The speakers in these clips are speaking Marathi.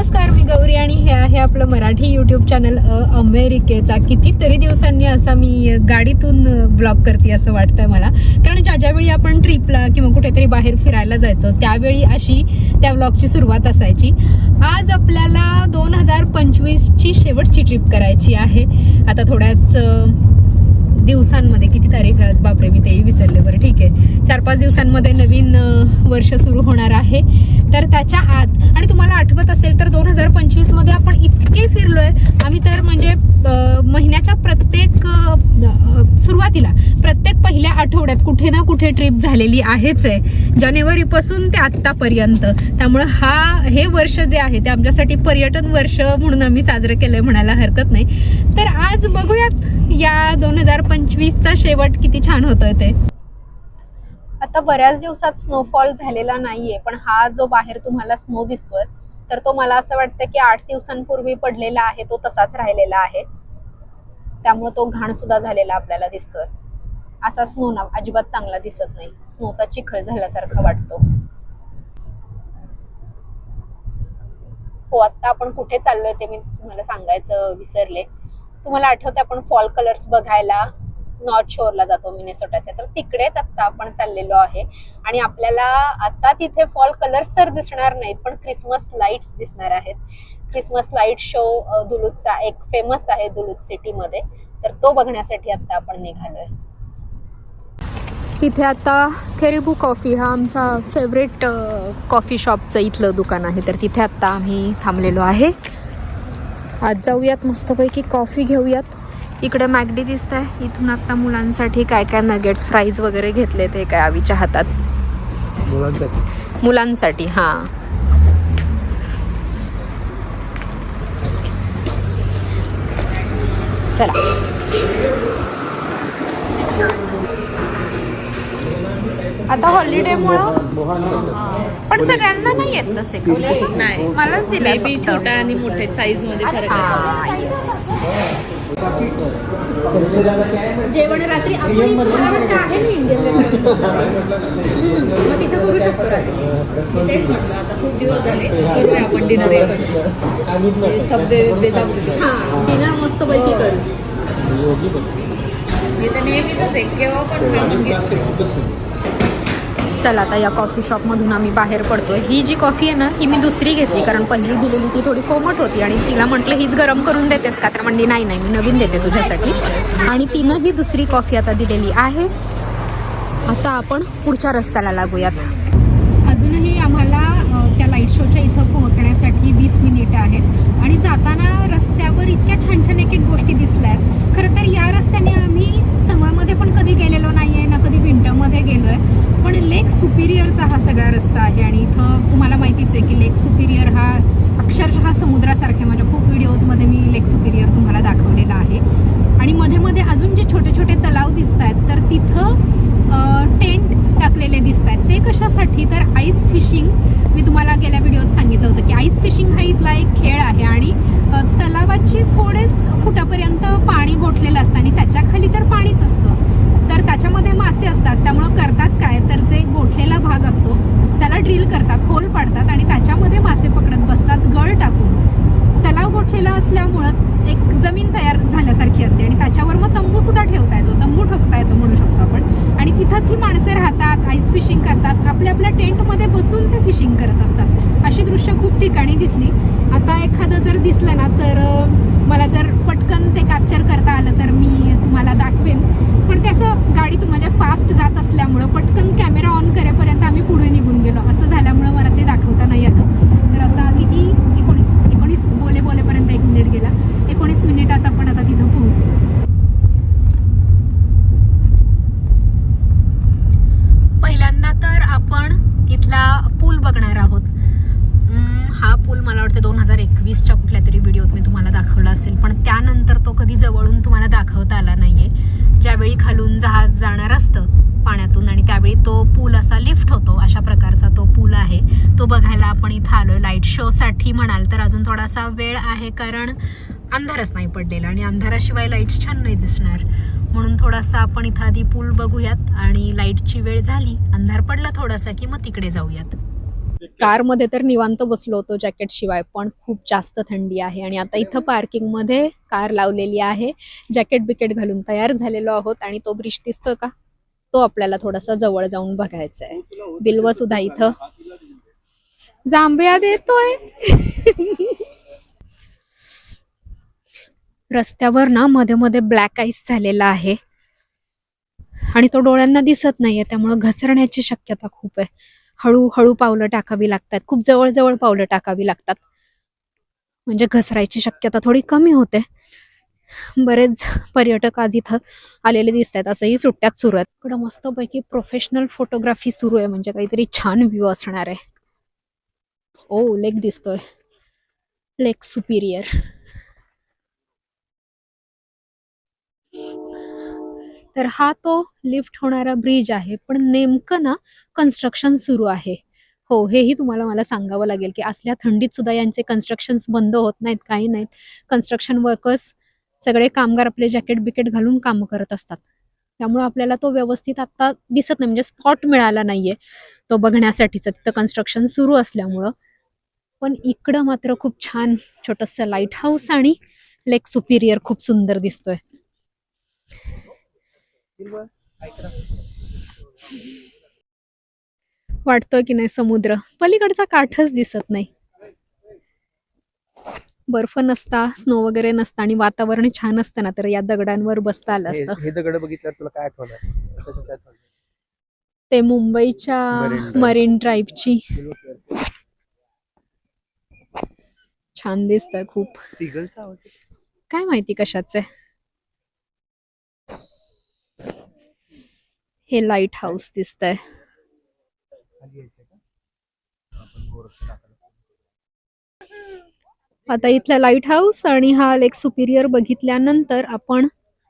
नमस्कार मी गौरी आणि हे आहे आपलं मराठी यूट्यूब चॅनल अमेरिकेचा. कितीतरी दिवसांनी असा मी गाडीतून ब्लॉग करते असं वाटतंय मला. कारण ज्या ज्यावेळी आपण ट्रिपला किंवा कुठेतरी बाहेर फिरायला जायचं त्यावेळी अशी त्या ब्लॉगची सुरुवात असायची. आज आपल्याला दोन हजार पंचवीसची शेवटची ट्रिप करायची आहे. आता थोड्याच दिवसांमध्ये किती तारीख आहे? आज बापरे मी तेही विसरले बरं. ठीक आहे. चार पाच दिवसांमध्ये नवीन वर्ष सुरू होणार आहे. तर त्याच्या आत. आणि तुम्हाला आठवत असेल तर दोन हजार पंचवीसमध्ये आपण इतके फिरलोय. आम्ही तर म्हणजे महिन्याच्या प्रत्येक सुरुवातीला प्रत्येक पहिल्या आठवड्यात कुठे ना कुठे ट्रिप झालेली आहेच आहे. जानेवारीपासून ते आत्तापर्यंत. त्यामुळं हा हे वर्ष जे आहे ते आमच्यासाठी पर्यटन वर्ष म्हणून आम्ही साजरं केलंय म्हणायला हरकत नाही. तर आज बघूयात या दोन हजार पंचवीसचा शेवट किती छान होतोय ते. आता बऱ्याच दिवसात स्नोफॉल झालेला नाहीये पण हा जो बाहेर तुम्हाला स्नो दिसतोय तर तो मला असं वाटतं की आठ दिवसांपूर्वी पडलेला आहे तो तसाच राहिलेला आहे. त्यामुळे तो घाण सुद्धा झालेला आपल्याला दिसतोय. असा स्नो ना अजिबात चांगला दिसत नाही. स्नोचा चिखल झाल्यासारखा वाटतो. हो आता आपण कुठे चाललोय ते मी तुम्हाला सांगायचं विसरले. तुम्हाला आठवते आपण फॉल कलर्स बघायला? नॉर्थ शोअरला जातो मिनेसोटाच्या. तर तिकडेच आता आपण चाललेलो आहे. आणि आपल्याला आता तिथे फॉल कलर्स तर दिसणार नाहीत पण क्रिसमस लाईट्स दिसणार आहेत. क्रिसमस लाइट शो दुलूतचा एक फेमस आहे दुलूत सिटीमध्ये तर तो बघण्यासाठी आता आपण निघालोय. इथे आता केरिबू कॉफी हा आमचा फेवरेट कॉफी शॉपचं इथलं दुकान आहे. तर तिथे आत्ता आम्ही थांबलेलो आहे. आज जाऊयात मस्तपैकी. कॉफी घेऊयात. इकडे मॅगडी दिसत आहे इथून आत्ता मुलांसाठी काय काय नगेट्स फ्राईज वगैरे घेतले ते काय आवीच्या हातात. मुलांसाठी मुलांसाठी हां. चला. आता हॉलिडेमुळं पण सगळ्यांना नाही येत तसे नाही. मलाच दिलंय बी फक्त. छोटा आणि मोठे साईजमध्ये फरक हा. जेवण रात्री मला वाटतं आहे ना इंडियन रेस्टॉरंट मग तिथं करू शकतो रात्री. तेच म्हटलं आता खूप दिवस झाले. करूया आपण डिनर सबवे बिबे जाऊ तिथे. हां डिनर मस्त पैकी करू हे तर नेहमीच आहे केव्हा पण चला आता या कॉफी शॉपमधून आम्ही बाहेर पडतोय. ही जी कॉफी आहे ना ही मी दुसरी घेतली कारण पहिली दिलेली ती थोडी कोमट होती आणि तिला म्हटलं हीच गरम करून देतेस का? तर म्हणली नाही नाही मी नवीन देते तुझ्यासाठी. आणि तिनं ही दुसरी कॉफी आता दिलेली आहे. आता आपण पुढच्या रस्त्याला लागूयात. अजूनही आम्हाला त्या लाइट शोच्या इथं पोहोचण्यासाठी वीस मिनिटं आहेत. आणि जाताना रस्त्यावर इतक्या छान छान एक एक गोष्टी दिसल्या आहेत खरं तर या रस्त्याने आम्ही पण कधी गेलेलो नाही आहे ना कधी विंटरमध्ये गेलो आहे पण लेक सुपिरियरचा हा सगळा रस्ता आहे आणि इथं तुम्हाला माहितीच आहे की लेक सुपिरियर हा अक्षरशः समुद्रासारख्या माझ्या म्हणजे खूप व्हिडिओजमध्ये मी लेक सुपिरियर तुम्हाला दाखवलेला आहे. आणि मध्ये मध्ये अजून जे छोटे छोटे तलाव दिसत आहेत तर तिथं टेंट टाकलेले दिसत ते कशासाठी? तर आईस फिशिंग मी तुम्हाला गेल्या व्हिडिओत सांगितलं होतं की आईस फिशिंग हा इथला एक खेळ आहे आणि तलावाची थोडेच फुटापर्यंत पाणी गोठलेलं असतं आणि त्याच्याखाली तर पाणीच असतं. तर त्याच्यामध्ये मासे असतात त्यामुळं करतात काय? तर जे गोठलेला भाग असतो त्याला ड्रिल करतात होल पाडतात आणि त्याच्यामध्ये मासे पकडत बसतात गळ टाकून. तलाव गोठलेला असल्यामुळं एक जमीन तयार झाल्यासारखी असते आणि त्याच्यावर मग तंबू सुद्धा ठेवता येतो तंबू ठोकता येतो म्हणू शकतो आपण आणि तिथंच ही माणसे राहतात आईस फिशिंग करतात. आपल्या आपल्या टेंटमध्ये बसून ते फिशिंग करत असतात. अशी दृश्य खूप ठिकाणी दिसली. आता एखादं जर दिसलं ना तर मला जर पटकन ते कॅप्चर करता आलं तर मी तुम्हाला दाखवेन. पण ते असं गाडी तुम्हाला फास्ट जात असल्यामुळं पटकन कॅमेरा ऑन करेपर्यंत आम्ही पुढे निघून गेलो. असं झाल्यामुळं मला ते दाखवता नाही आलं तर आता किती? एकोणीस. एकोणीस बोले बोलेपर्यंत एक मिनिट गेला. एकोणीस मिनिट आता आपण आता तिथं पोहोचतो पहिल्यांदा तर आपण इथला पूल बघणार आहोत. हा पूल मला वाटतं दोन हजार एकवीसच्या कुठल्या तरी व्हिडिओत मी तुम्हाला दाखवला असेल पण त्यानंतर तो कधी जवळून तुम्हाला दाखवता आला नाहीये. ज्यावेळी खालून जहाज जाणार असतं पाण्यातून आणि त्यावेळी तो पूल असा लिफ्ट होतो अशा प्रकारचा तो पूल आहे. तो बघायला आपण इथं आलो लाइट शोसाठी म्हणाल तर अजून थोडासा वेळ आहे कारण अंधारच नाही पडलेला आणि अंधाराशिवाय लाईट्स छान नाही दिसणार. म्हणून थोडासा आपण इथं आधी पूल बघूयात आणि लाईटची वेळ झाली अंधार पडला थोडासा की मग तिकडे जाऊयात. कारमध्ये तर निवांत बसलो होतो जॅकेट शिवाय पण खूप जास्त थंडी आहे आणि आता इथं पार्किंगमध्ये कार लावलेली आहे. जॅकेट बिकेट घालून तयार झालेलो आहोत आणि तो ब्रिज दिसतोय का? तो आपल्याला थोडासा जवळ जाऊन बघायचा आहे बिल्व सुद्धा इथं. जांभया देतोय. रस्त्यावर ना मध्ये मध्ये ब्लॅक आईस झालेला आहे. आणि तो डोळ्यांना दिसत नाहीये त्यामुळे घसरण्याची शक्यता खूप आहे. हळूहळू पावलं टाकावी लागतात. खूप जवळजवळ पावलं टाकावी लागतात. म्हणजे घसरायची शक्यता थोडी कमी होते. बरेच पर्यटक आज इथं आलेले दिसत आहेत असंही सुट्ट्यात सुरू आहेत. इकडं मस्तपैकी प्रोफेशनल फोटोग्राफी सुरू आहे. म्हणजे काहीतरी छान व्ह्यू असणार आहे. ओ लेक दिसतोय. लेक सुपिरियर तर हा तो लिफ्ट होणारा ब्रिज आहे. पण नेमकं ना कन्स्ट्रक्शन सुरू आहे. हो हेही तुम्हाला मला सांगावं लागेल की असल्या थंडीत सुद्धा यांचे कन्स्ट्रक्शन्स बंद होत नाहीत काही नाहीत. कन्स्ट्रक्शन वर्कर्स सगळे कामगार आपले जॅकेट बिकेट घालून कामं करत असतात. त्यामुळे आपल्याला तो व्यवस्थित आता दिसत नाही म्हणजे स्पॉट मिळाला नाहीये. तो बघण्यासाठीचा तिथं कन्स्ट्रक्शन सुरू असल्यामुळं. पण इकडं मात्र खूप छान छोटंसं लाइट हाऊस आणि लेक सुपिरियर खूप सुंदर दिसतोय. वाटतोय की नाही समुद्र? पलीकडचा काठच दिसत नाही. बर्फ नसता स्नो वगैरे नसता आणि वातावरण छान असतं ना तर या दगडांवर बसता आलं असतं. हे दगड बघितल्यावर तुला काय आठवणार? ते मुंबईच्या. मरीन ड्राईव्हची छान दिसतंय खूप. काय माहिती कशाचे हे लाइट हाऊस दिसत आहे आता इथला लाइट हाऊस आणि हा लेक सुपिरियर बघितल्यानंतर आपण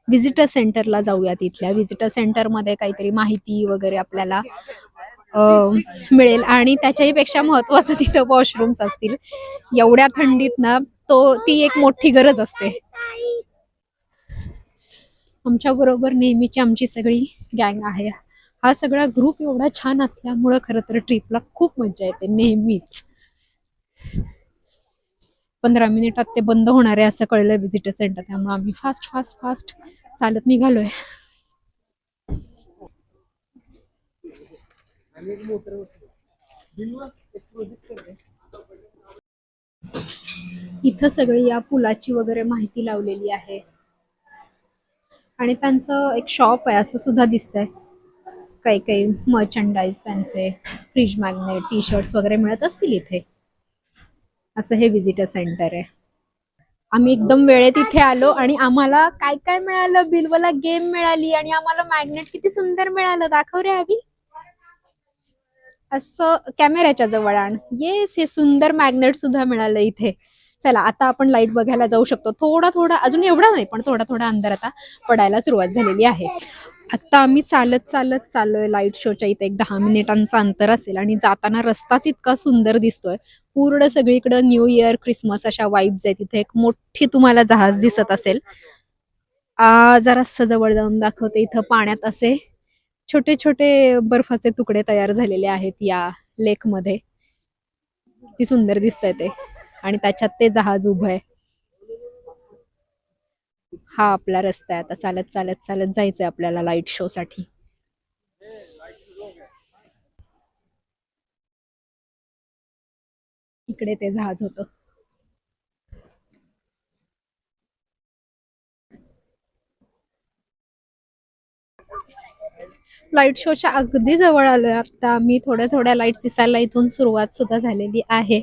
व्हिजिटर सेंटरला जाऊयात इथल्या. व्हिजिटर सेंटरमध्ये काहीतरी माहिती वगैरे आपल्याला मिळेल. आणि त्याच्याही पेक्षा महत्वाचं तिथं वॉशरूम्स असतील. एवढ्या थंडीत ना तो ती एक मोठी गरज असते. आमच्या बरोबर नेहमीची आमची सगळी गँग आहे. हा सगळा ग्रुप एवढा छान असल्यामुळं खरं तर ट्रिपला खूप मजा येते नेहमीच. पंधरा मिनिटात ते बंद होणार आहे असं कळलं विजिटर सेंटर त्यामुळे आम्ही फास्ट फास्ट फास्ट चालत निघालोय. इथं सगळी या पुलाची वगैरे माहिती लावलेली आहे. आणि त्यांचं एक शॉप आहे असं सुद्धा दिसतंय. काही काही मर्चंडाईज त्यांचे फ्रीज मॅग्नेट टी शर्ट्स वगैरे मिळत असतील इथे. असं हे विजिटर सेंटर आहे. आम्ही एकदम वेळेत इथे आलो आणि आम्हाला काय काय मिळालं? बिलवला गेम मिळाली आणि आम्हाला मॅग्नेट किती सुंदर मिळालं. दाखव रे आम्ही असं कॅमेऱ्याच्या जवळ आण. येस हे सुंदर मॅग्नेट सुद्धा मिळालं इथे. चला आता आपण लाइट बघायला जाऊ शकतो. थोडा थोडा अजून एवढा नाही पण थोडा थोडा अंधार आता पडायला सुरुवात झालेली आहे. आता आम्ही चालत चालत चाललोय लाइट शोच्या इथे. एक दहा मिनिटांचं अंतर असेल आणि जाताना रस्ताच इतका सुंदर दिसतोय. पूर्ण सगळीकडे न्यू इयर क्रिसमस अशा वाईब्स आहेत तिथे एक मोठी तुम्हाला जहाज दिसत असेल. आ जरा जवळ जाऊन दाखवते इथं पाण्यात असे छोटे छोटे बर्फाचे तुकडे तयार झालेले आहेत या लेकमध्ये ती सुंदर दिसतंय ते. आणि त्याच्यात ते जहाज उभं आहे. हा आपला रस्ता आहे. आता चालत चालत चालत जायचंय आपल्याला लाइट शो साठी. इकडे ते जहाज होतं. लाइट शोच्या अगदी जवळ आलोय. आता आम्ही थोड्या थोड्या लाइट दिसायला इथून सुरुवात सुद्धा झालेली आहे.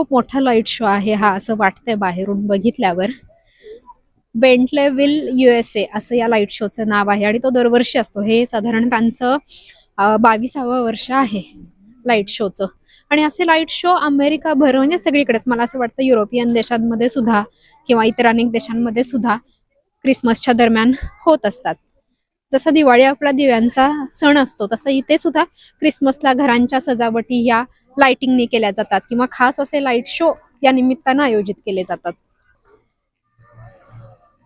खूप मोठा लाइट शो आहे हा असं वाटतंय बाहेरून बघितल्यावर. बेंटले विल युएसए असं या लाइट शोचं नाव आहे आणि तो दरवर्षी असतो. हे साधारण त्यांचं बावीसावं वर्ष आहे लाइट शोचं आणि असे लाइट शो अमेरिका भर म्हणजे सगळीकडेच मला असं वाटतं युरोपियन देशांमध्ये सुद्धा किंवा इतर अनेक देशांमध्ये सुद्धा क्रिसमसच्या दरम्यान होत असतात. जसं दिवाळी आपला दिव्यांचा सण असतो तसं इथे सुद्धा क्रिसमसला घरांच्या सजावटी या लाइटिंगने केल्या जातात किंवा खास असे लाइट शो या निमित्तानं आयोजित केले जातात.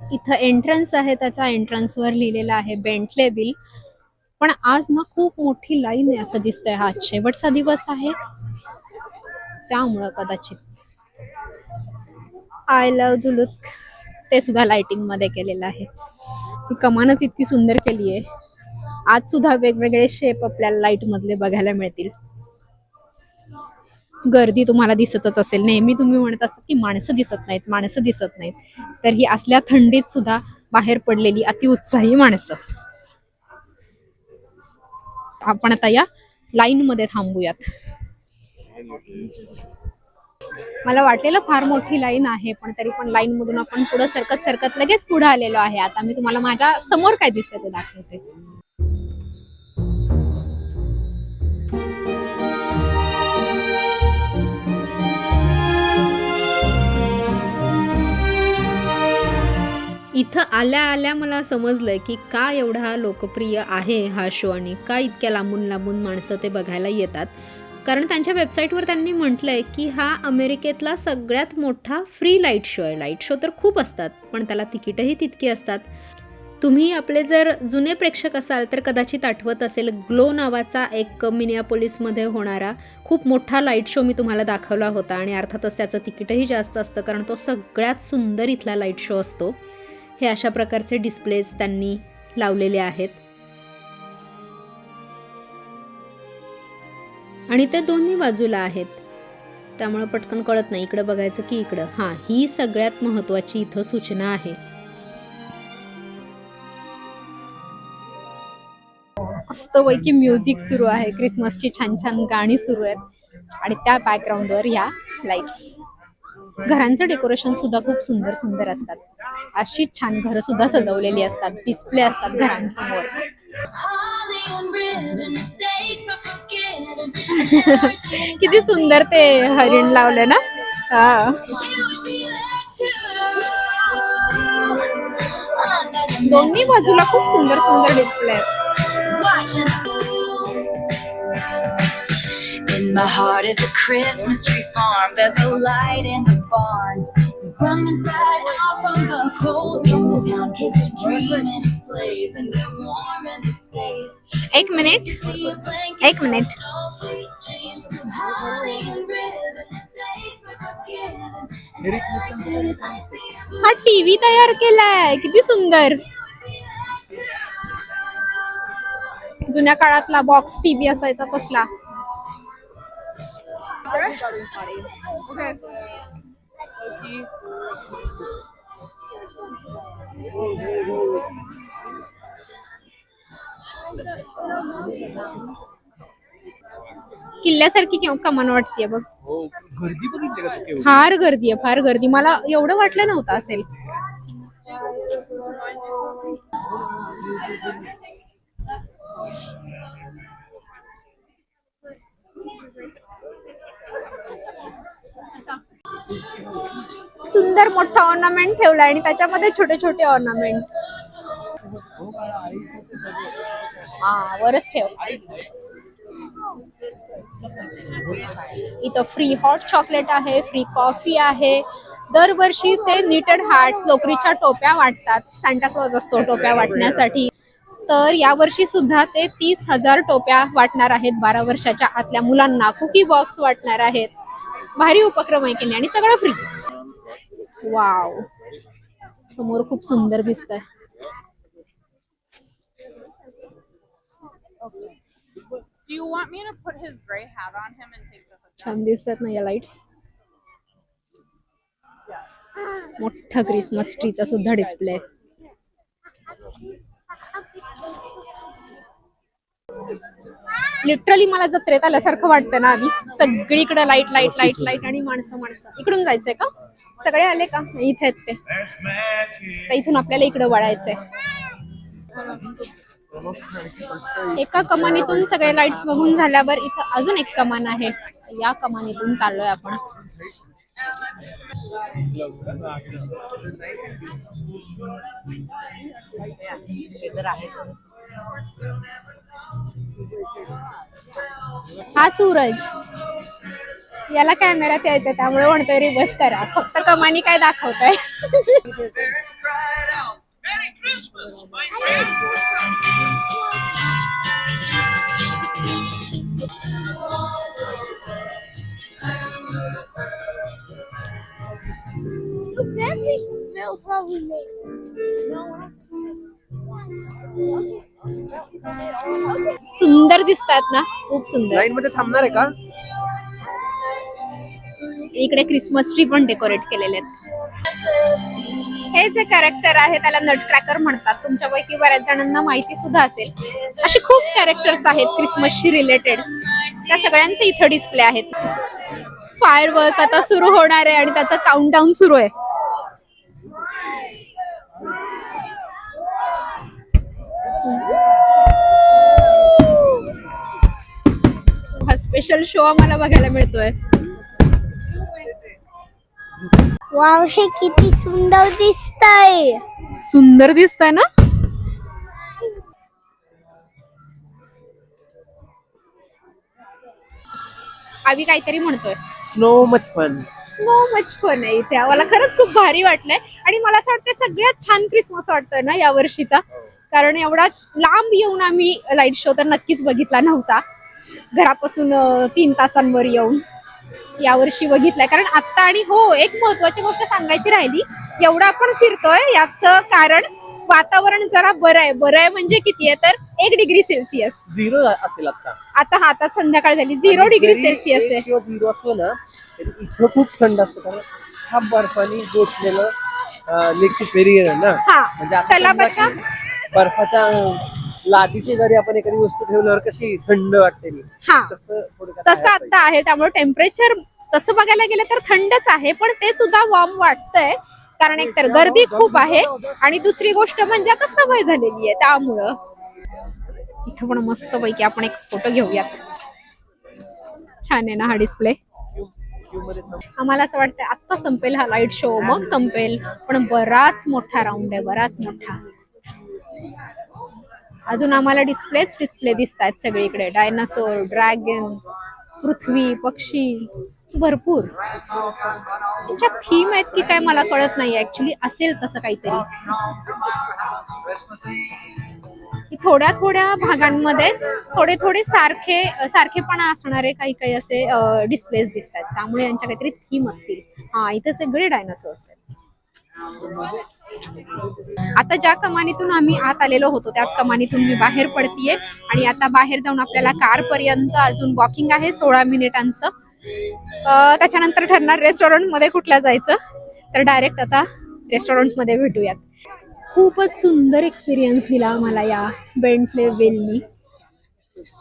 इथं एंट्रन्स आहे त्याचा एंट्रन्सवर लिहिलेला आहे बेंटले बिल पण आज ना खूप मोठी लाईन आहे असं दिसतंय. हा शेवटचा दिवस आहे. त्यामुळं कदाचित आय लव्ह दुलुक ते सुद्धा लाइटिंगमध्ये केलेलं आहे. ही कमानच इतकी सुंदर केली आहे. आज सुद्धा वेगवेगळे शेप आपल्याला लाइट मधले बघायला मिळतील. गर्दी तुम्हाला दिसतच असेल. नेहमी तुम्ही म्हणत असतात की माणसं दिसत नाहीत माणसं दिसत नाहीत. तर ही असल्या थंडीत सुद्धा बाहेर पडलेली अतिउत्साही माणसं. आपण आता या लाईन मध्ये थांबूयात. मला वाटलेलं फार मोठी लाईन आहे पण तरी पण लाईन मधून आपण पुढे सरकत सरकत लगेच पुढे आलेलो आहे. आता मी तुम्हाला माझ्यासमोर काय दिसतं ते दाखवते. इथं आल्या आल्या मला समजलंय की का एवढा लोकप्रिय आहे हा शो आणि का इतक्या लांबून लांबून माणसं ते बघायला येतात. कारण त्यांच्या वेबसाईटवर त्यांनी म्हटलंय की हा अमेरिकेतला सगळ्यात मोठा फ्री लाइट शो आहे. लाइट शो तर खूप असतात पण त्याला तिकीटही तितकी असतात. तुम्ही आपले जर जुने प्रेक्षक असाल तर कदाचित आठवत असेल ग्लो नावाचा एक मिनियापोलिसमध्ये होणारा खूप मोठा लाइट शो मी तुम्हाला दाखवला होता आणि अर्थातच त्याचं तिकीटही जास्त असतं कारण तो सगळ्यात सुंदर इथला लाइट शो असतो. हे अशा प्रकारचे डिस्प्लेज त्यांनी लावलेले आहेत. आणि ते दोन्ही बाजूला आहेत. त्यामुळे पटकन कळत नाही इकडं बघायचं की इकडं. हां ही सगळ्यात महत्त्वाची इथं सूचना आहे. मस्तपैकी म्युझिक सुरू आहे. क्रिसमसची छान छान गाणी सुरू आहेत. आणि त्या बॅकग्राऊंडवर या लाईट्स घरांचं डेकोरेशन सुद्धा खूप सुंदर सुंदर असतात. अशीच छान घरं सुद्धा सजवलेली असतात. डिस्प्ले असतात घरांसमोर. किती सुंदर ते हरिण लावलं ना हा. दोन्ही बाजूला खूप सुंदर सुंदर display my heart is a Christmas tree farm. There's a light in the barn. From inside out from the cold in the town, kids are dreaming of sleighs and they're warm and they're safe. एक मिनिट एक मिनिट हा टीव्ही तयार केलाय किती सुंदर. जुन्या काळातला बॉक्स टीव्ही असायचा कसला किल्ल्यासारखी केव- कमान वाटतेय बघ. हो गर्दी बघितली का तू केवढी? फार गर्दी आहे फार गर्दी. मला एवढं वाटलं नव्हतं असेल. सुंदर मोठा ऑर्नामेंट ठेवलाय आणि त्याच्यामध्ये छोटे छोटे ऑर्नामेंट हा वरच ठेव. इथं फ्री हॉट चॉकलेट आहे फ्री कॉफी आहे. दरवर्षी ते निटेड हार्ट्स लोकरीच्या टोप्या वाटतात. सांता असतो टोप्या वाटण्यासाठी. तर यावर्षी सुद्धा ते तीस हजार टोप्या वाटणार आहेत बारा वर्षाच्या आतल्या मुलांना. कुकी बॉक्स वाटणार आहेत. भारी उपक्रम आहे की नाही? आणि सगळं फ्री वाव समोर खूप सुंदर दिसत Do you want me to put his gray hat on him and take the hood? छान दिसतात ना या लाईट्स मोठा क्रिसमस ट्रीचा सुद्धा डिस्प्ले लिटरली मला जत्रेत आल्यासारखं वाटतं ना आधी. सगळीकडे लाइट लाइट लाइट लाइट आणि माणसं माणसं. इकडून जायचंय का? सगळे आले का? इथे आहेत ते. तर इथून आपल्याला इकडे वळायचंय. एका कमानीतून सगळे लाईट्स बघून झाल्यावर इथं अजून एक कमान आहे. या कमानीतून चाललोय आपण. हा सूरज. याला कॅमेरात यायचं त्यामुळे म्हणतोय रिवर्स करा. फक्त कमानी काय दाखवतोय? Probably make सुंदर दिसतात ना खूप सुंदर. लाईन मध्ये थांबणार आहे का? इकडे क्रिसमस ट्री पण डेकोरेट केलेले आहेत. हे जे कॅरेक्टर आहे त्याला नट क्रॅकर म्हणतात. तुमच्यापैकी बऱ्याच जणांना माहिती सुद्धा असेल. असे खूप कॅरेक्टर्स आहेत क्रिसमसशी रिलेटेड त्या सगळ्यांचे इथं डिस्प्ले आहेत. फायर वर्क आता सुरू होणार आहे आणि त्याचा काउंटडाऊन सुरू आहे. हा स्पेशल शो आम्हाला बघायला मिळतोय. वाव हे किती सुंदर दिसतंय. सुंदर दिसतंय ना? आम्ही काहीतरी म्हणतोय. Snow much fun snow much fun आहे इथे. मला खरंच खूप भारी वाटलंय. आणि मला असं वाटतं सगळ्यात छान क्रिसमस वाटतोय ना या वर्षीचा. कारण एवढा लांब येऊन आम्ही लाइट शो तर नक्कीच बघितला नव्हता. घरापासून तीन तासांवर येऊन यावर्षी बघितलाय कारण आता आणि हो एक महत्वाची गोष्ट सांगायची राहिली एवढं आपण फिरतोय याचं कारण वातावरण जरा बरं आहे. बरं आहे म्हणजे किती आहे? तर एक डिग्री सेल्सिअस. झिरो असेल आता. आता हातात संध्याकाळ झाली. झिरो डिग्री सेल्सिअस आहे. किंवा झिरो असलं ना तरी इथं खूप थंड असतं. कारण हा बर्फाने गोठलेलं लेक सुपेरियर आहे ना. हा. म्हणजे आता समजा की बर्फाच्या लादीची जरी आपण एखादी वस्तू ठेवल्यावर कशी थंड वाटते हा. तसं थोडक्यात तसं आहे. आता आहे त्यामुळे टेम्परेचर तसं बघायला गेलं तर थंडच आहे पण ते सुद्धा वॉर्म वाटतंय कारण एकतर गर्दी खूप आहे आणि दुसरी गोष्ट म्हणजे आता सवय झालेली आहे त्यामुळं. इथं पण मस्त पैकी आपण एक फोटो घेऊयात. छान आहे ना हा डिस्प्ले आम्हाला असं वाटतं आत्ता संपेल हा लाइट शो मग संपेल. पण बराच मोठा राऊंड आहे बराच मोठा. अजून आम्हाला डिस्प्लेच डिस्प्ले दिसत आहेत सगळीकडे. डायनासोर ड्रॅगन पृथ्वी पक्षी भरपूर. तुमच्या थीम आहेत की काय मला कळत नाही ऍक्च्युली असेल तसं काहीतरी. थोड्या थोड्या भागांमध्ये थोडे थोडे सारखे सारखेपणा असणारे काही काही असे डिस्प्लेस दिसतात त्यामुळे यांच्या काहीतरी थीम असतील. हा इथे सगळे डायनासोर्स आहेत. आता ज्या कमानीतून आम्ही आत आलेलो होतो त्याच कमानीतून मी बाहेर पडतीये. आणि आता बाहेर जाऊन आपल्याला कार पर्यंत अजून वॉकिंग आहे सोळा मिनिटांचं. त्याच्यानंतर ठरणार रेस्टॉरंटमध्ये कुठल्या जायचं. तर डायरेक्ट आता रेस्टॉरंटमध्ये भेटूयात. खूपच सुंदर एक्सपिरियन्स दिला मला या बेंटले वेलनी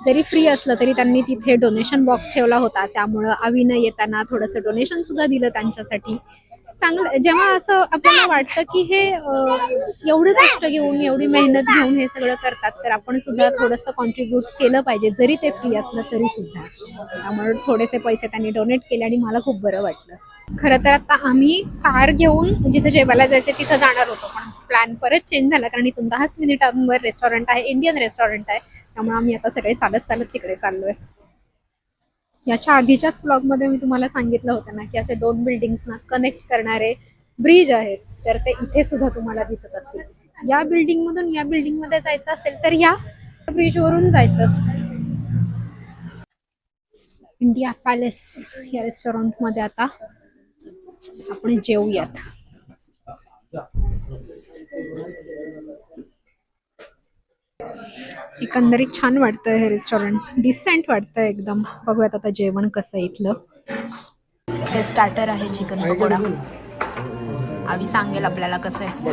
जरी फ्री असलं तरी त्यांनी तिथे डोनेशन बॉक्स ठेवला होता. त्यामुळं अविनय येताना थोडंसं डोनेशन सुद्धा दिलं त्यांच्यासाठी. चांगलं जेव्हा असं आपल्याला वाटतं की हे अं, एवढं कष्ट घेऊन एवढी मेहनत घेऊन हे सगळं करतात तर आपण सुद्धा थोडंसं कॉन्ट्रीब्यूट केलं पाहिजे जरी ते फ्री असलं तरी सुद्धा. त्यामुळे थोडेसे पैसे त्यांनी डोनेट केले आणि मला खूप बरं वाटलं. खरं तर आता आम्ही कार घेऊन जिथे जेवायला जायचं तिथं जाणार होतो पण प्लॅन परत चेंज झाला कारण इथून दहाच मिनिटांवर रेस्टॉरंट आहे इंडियन रेस्टॉरंट आहे. त्यामुळे आम्ही आता सगळे चालत चालत तिकडे चाललोय. याच्या आधीच्याच ब्लॉगमध्ये मी तुम्हाला सांगितलं होतं ना की असे दोन बिल्डिंग्सना कनेक्ट करणारे ब्रिज आहेत. तर ते इथे सुद्धा तुम्हाला दिसत असतील. या बिल्डिंग मधून या बिल्डिंगमध्ये जायचं असेल तर या ब्रिज वरून जायचं. इंडिया पॅलेस या रेस्टॉरंटमध्ये आता आपण जेवूयात. एकंदरीत छान वाटतंय हे रेस्टॉरंट डिसेंट वाटतंय एकदम. बघूयात आता जेवण कसं आहे इथलं. हे स्टार्टर आहे चिकन पकोडा. आम्ही सांगेल आपल्याला कसं आहे.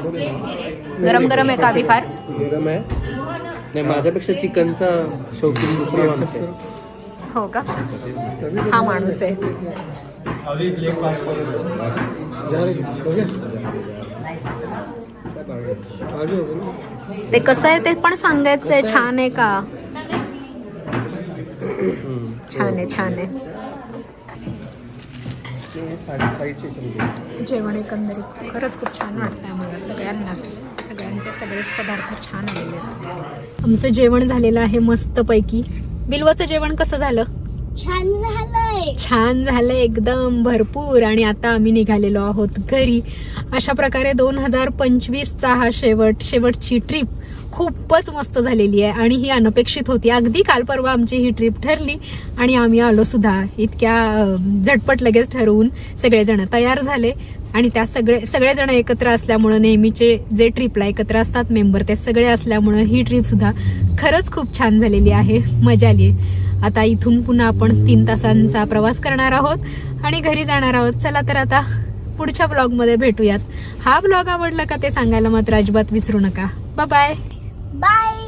गरम गरम आहे का आम्ही फार? गरम आहे. नाही माझ्यापेक्षा चिकनचा शौकीन दुसरा माणूस आहे. हो का? हा माणूस आहे. ते कसं आहे ते पण सांगायचंय. छान आहे का? छान आहे छान आहे. जेवण एकंदरीत खरंच खूप छान वाटतंय मला सगळ्यांनाच. सगळ्यांचे सगळेच पदार्थ छान आलेले आहेत. आमचं जेवण झालेलं आहे मस्त पैकी बिलवाचं जेवण कसं झालं? छान झालंय छान झालं एकदम भरपूर. आणि आता आम्ही निघालेलो आहोत घरी. अशा प्रकारे दोन हजार पंचवीसचा हा शेवट शेवटची ट्रिप खूपच मस्त झालेली आहे. आणि ही अनपेक्षित होती. अगदी काल परवा आमची ही ट्रिप ठरली आणि आम्ही आलो सुद्धा. इतक्या झटपट लगेच ठरवून सगळेजण तयार झाले. आणि त्या सगळे सगळेजण एकत्र असल्यामुळं नेहमीचे जे ट्रिपला एकत्र असतात मेंबर ते सगळे असल्यामुळं ही ट्रिप सुद्धा खरंच खूप छान झालेली आहे. मजा आली आता इथून पुन्हा आपण तीन तासांचा प्रवास करणार आहोत आणि घरी जाणार आहोत. चला तर आता पुढच्या ब्लॉगमध्ये भेटूयात. हा ब्लॉग आवडला का ते सांगायला मात्र अजिबात विसरू नका. Bye bye